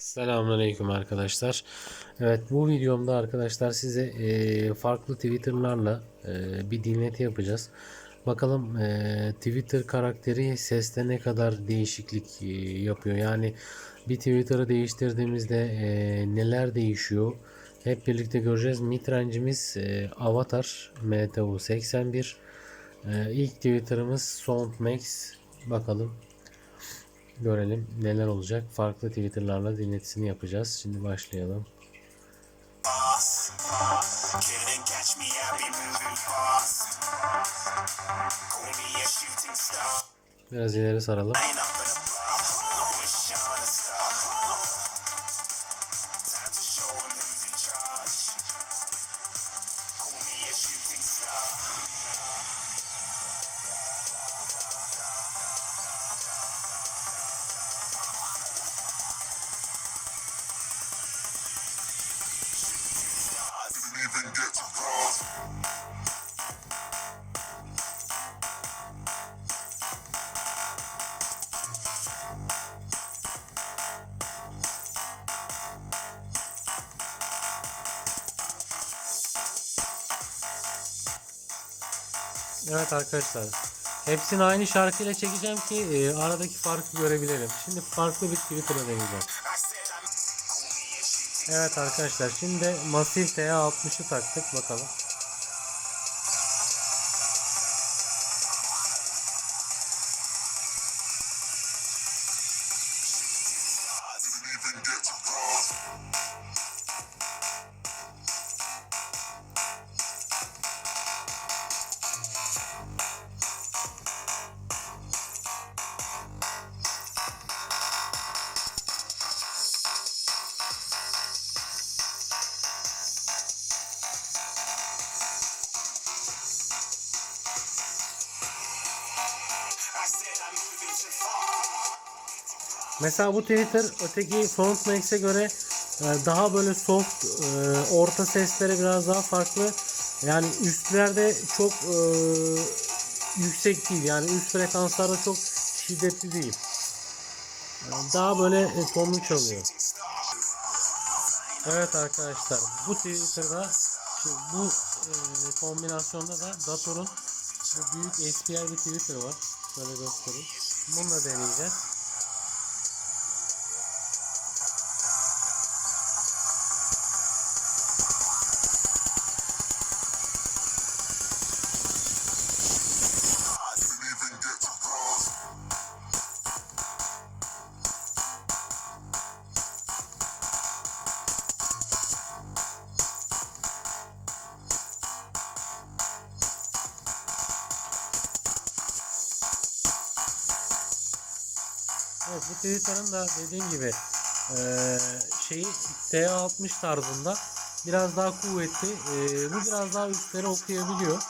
Selamünaleyküm arkadaşlar. Evet bu videomda arkadaşlar size e, farklı Twitter'larla e, bir dinleti yapacağız. Bakalım e, Twitter karakteri seste ne kadar değişiklik e, yapıyor. Yani bir Twitter'ı değiştirdiğimizde e, neler değişiyor. Hep birlikte göreceğiz. Mitrencimiz e, Avatar MTU 81. E, ilk Twitter'ımız Soundmax. Bakalım görelim neler olacak. Farklı Twitter'larla dinletisini yapacağız. Şimdi başlayalım. boss. Couldn't catch Evet arkadaşlar. Hepsini aynı şarkıyla çekeceğim ki e, aradaki farkı görebilelim. Şimdi farklı bir Twitter'a deneyeceğim. Evet arkadaşlar şimdi Masif TA60'ı taktık bakalım. Even Mesela bu Twitter öteki Soundmax'e göre e, daha böyle soft, e, orta sesleri biraz daha farklı. Yani üstlerde çok e, yüksek değil. Yani üst frekanslarda çok şiddetli değil. Daha böyle tonlu çalıyor. Evet arkadaşlar bu Twitter'da bu kombinasyonda da Dator'un büyük SPI bir Twitter var. Şöyle göstereyim. Bununla deneyeceğiz. Evet bu Twitter'ın da dediğim gibi eee şeyi T60 tarzında biraz daha kuvvetli. Eee, bu biraz daha üstleri okuyabiliyor.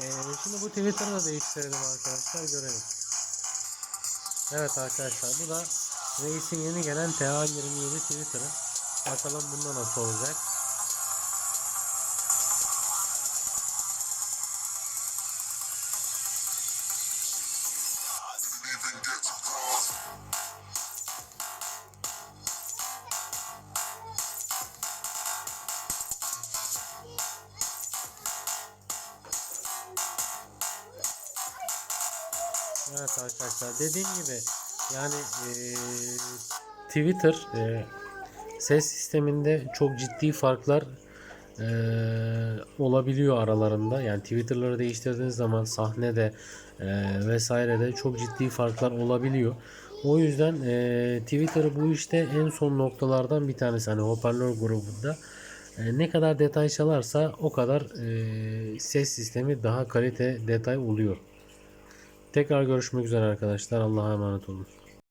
Eee, şimdi bu Twitter'ı da değiştirelim arkadaşlar görelim. Evet arkadaşlar bu da Reis'in yeni gelen TA27 Twitter'ı. Bakalım bunda nasıl olacak. Evet arkadaşlar dediğim gibi yani eee, Twitter eee, ses sisteminde çok ciddi farklar eee, olabiliyor aralarında. Yani Twitter'ları değiştirdiğiniz zaman sahnede eee vesairede çok ciddi farklar olabiliyor. O yüzden eee Twitter bu işte en son noktalardan bir tanesi. Hani hoparlör grubunda e, ne kadar detay çalarsa o kadar eee, ses sistemi daha kalite detay oluyor. Tekrar görüşmek üzere arkadaşlar. Allah'a emanet olun.